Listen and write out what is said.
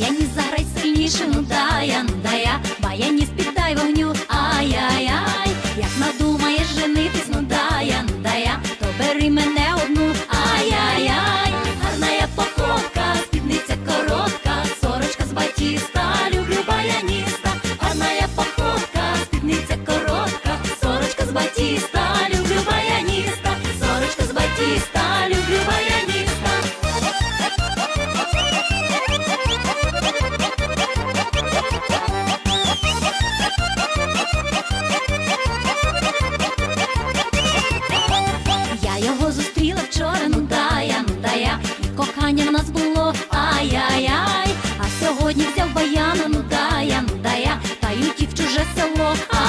Баяні заграй спішину, дая, ну дая, баяні спітай вогню, ай-яй-яй, як надумаєш женитись, ну дая, ну дая, то бери мене одну, ай-яй-яй, гарна я походка, спідниця коротка, сорочка з батіста, люблю баяніста, гарна я походка, спідниця коротка, сорочка з батіста, люблю баяніста, сорочка з батіста. 沉默